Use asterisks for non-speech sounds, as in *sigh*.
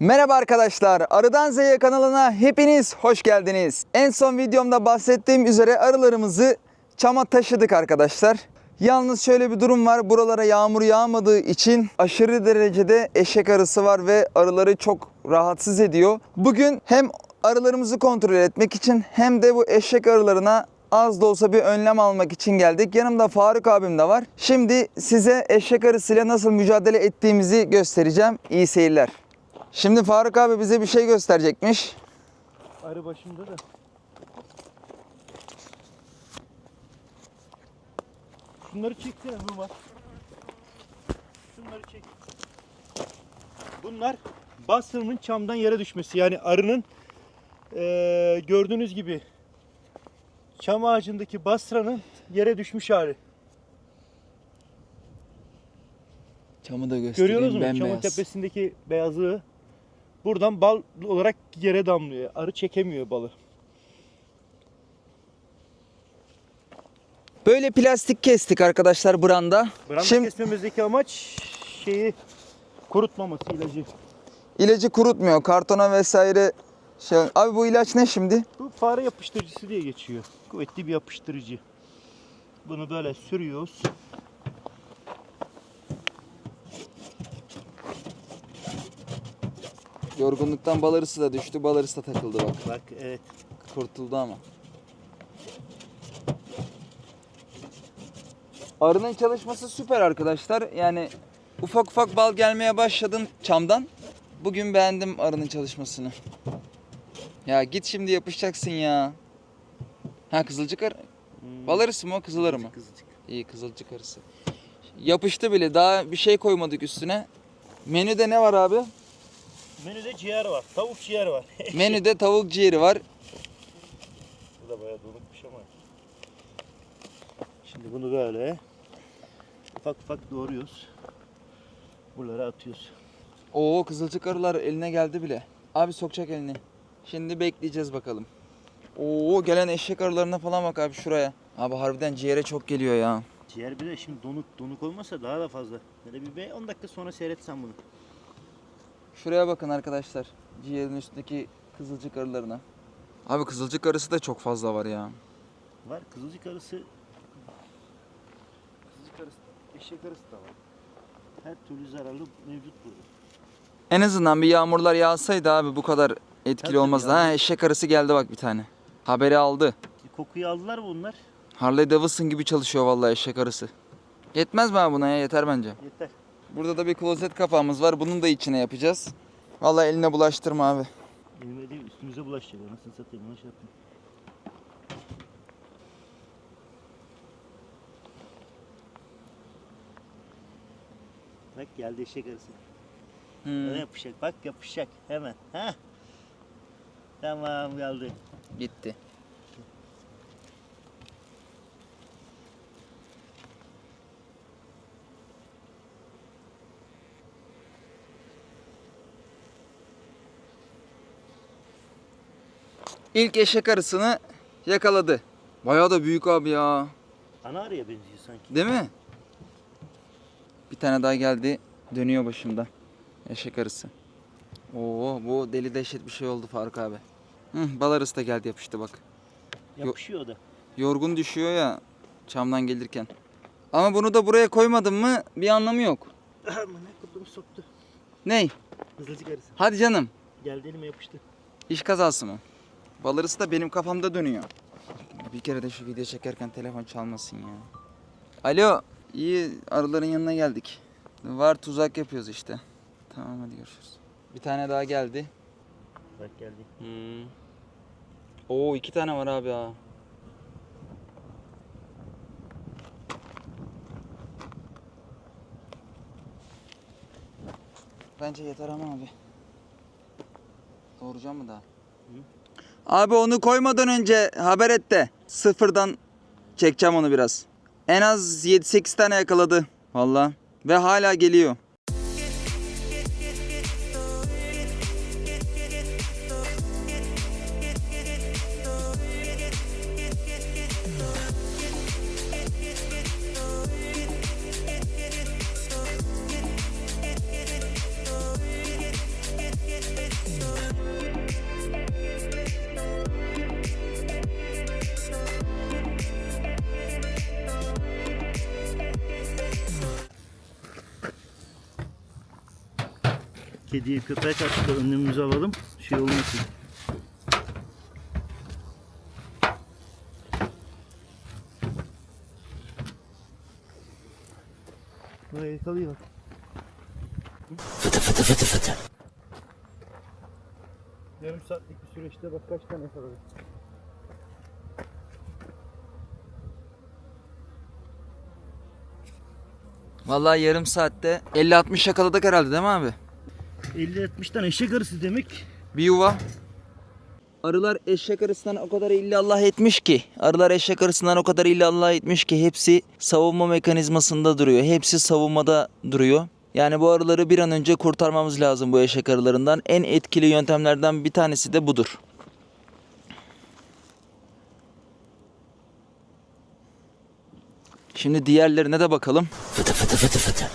Merhaba arkadaşlar, Arıdan Z'ye kanalına hepiniz hoş geldiniz. En son videomda bahsettiğim üzere arılarımızı çama taşıdık arkadaşlar. Yalnız şöyle bir durum var, buralara yağmur yağmadığı için aşırı derecede eşek arısı var ve arıları çok rahatsız ediyor. Bugün hem arılarımızı kontrol etmek için hem de bu eşek arılarına az da olsa bir önlem almak için geldik. Yanımda Faruk abim de var. Şimdi size eşek arısıyla nasıl mücadele ettiğimizi göstereceğim. İyi seyirler. Şimdi Faruk abi bize bir şey gösterecekmiş. Arı başında da. Şunları çeksene Numan. Şunları çek. Bunlar bastırımın çamdan yere düşmesi. Yani arının eee, gördüğünüz gibi çam ağacındaki basranın yere düşmüş hali. Camı da göstereyim Görüyorsunuz mu? Çamın bembeyaz. tepesindeki beyazlığı. Buradan bal olarak yere damlıyor. Arı çekemiyor balı. Böyle plastik kestik arkadaşlar branda. Branda Şimdi kesmemizdeki amaç şeyi kurutmaması ilacı. ilacı kurutmuyor. Kartona vesaire şey. Abi bu ilaç ne şimdi? Bu fare yapıştırıcısı diye geçiyor. Kuvvetli bir yapıştırıcı. Bunu böyle sürüyoruz. Yorgunluktan bal arısı da düştü. Bal arısı da takıldı bak. Bak evet. Kurtuldu ama. Arının çalışması süper arkadaşlar. Yani ufak ufak bal gelmeye başladım çamdan. Bugün beğendim arının çalışmasını. Ya git şimdi yapışacaksın ya. Ha kızılcık arı. Bal arısı mı o kızıl arı mı? Kızılcık. İyi kızılcık arısı. Yapıştı bile daha bir şey koymadık üstüne. Menüde ne var abi? Menüde ciğer var. Tavuk ciğer var. *laughs* Menüde tavuk ciğeri var. Bu da bayağı donukmuş ama. Şimdi bunu böyle ufak ufak doğruyoruz. Buralara atıyoruz. Oo kızılcık arılar eline geldi bile. Abi sokacak elini. Şimdi bekleyeceğiz bakalım. Oo gelen eşek arılarına falan bak abi şuraya. Abi harbiden ciğere çok geliyor ya. Ciğer bir de şimdi donuk donuk olmasa daha da fazla. Böyle bir be- 10 dakika sonra seyretsen bunu. Şuraya bakın arkadaşlar. Ciğerin üstündeki kızılcık arılarına. Abi kızılcık arısı da çok fazla var ya. Var kızılcık arısı. Kızılcık arısı, eşek arısı da var. Her türlü zararlı mevcut burada. En azından bir yağmurlar yağsaydı abi bu kadar etkili Tabii olmazdı. ya. Ha eşek arısı geldi bak bir tane. Haberi aldı. Bir kokuyu aldılar mı bunlar? Harley Davidson gibi çalışıyor vallahi eşek arısı. Yetmez mi abi buna ya? Yeter bence. Yeter. Burada da bir klozet kapağımız var. Bunun da içine yapacağız. Vallahi eline bulaştırma abi. Elime değil üstümüze bulaşacak. Anasını satayım. Ona şey yapma. Bak geldi eşek arısı. Hmm, Öyle yapışacak. Bak yapışacak. Hemen. Ha? Tamam geldi. gitti. İlk eşek arısını yakaladı. Bayağı da büyük abi ya. Ana arıya benziyor sanki. Değil mi? Bir tane daha geldi. Dönüyor başımda. Eşek arısı. Oo bu deli dehşet bir şey oldu Faruk abi. Hı, bal arısı da geldi yapıştı bak. Yapışıyor da. Yorgun düşüyor ya çamdan gelirken. Ama bunu da buraya koymadım mı bir anlamı yok. *laughs* Aman ne kurduğumu soktu. Ney? Hızlıcık arısı. Hadi canım. Geldi elime yapıştı. İş kazası mı? Bal arısı da benim kafamda dönüyor. Bir kere de şu video çekerken telefon çalmasın ya. Alo. İyi arıların yanına geldik. Var tuzak yapıyoruz işte. Tamam hadi görüşürüz. Bir tane daha geldi. Bak geldi. Hmm. Oo iki tane var abi ha. Bence yeter ama abi. Doğuracağım mı daha? Abi onu koymadan önce haber et de sıfırdan çekeceğim onu biraz. En az 7-8 tane yakaladı. Valla. Ve hala geliyor. Kediye köpek da önlemimizi alalım. Şey olmasın. Buraya yakalıyor. Fıtı fıtı fıtı fıtı. Yarım saatlik bir süreçte bak kaç tane yakaladık. Vallahi yarım saatte 50-60 yakaladık herhalde değil mi abi? 50-60 tane eşek arısı demek. Bir yuva. Arılar eşek arısından o kadar illallah etmiş ki, arılar eşek arısından o kadar illallah etmiş ki hepsi savunma mekanizmasında duruyor. Hepsi savunmada duruyor. Yani bu arıları bir an önce kurtarmamız lazım bu eşek arılarından. En etkili yöntemlerden bir tanesi de budur. Şimdi diğerlerine de bakalım. Fıtı fıtı fıtı fıtı.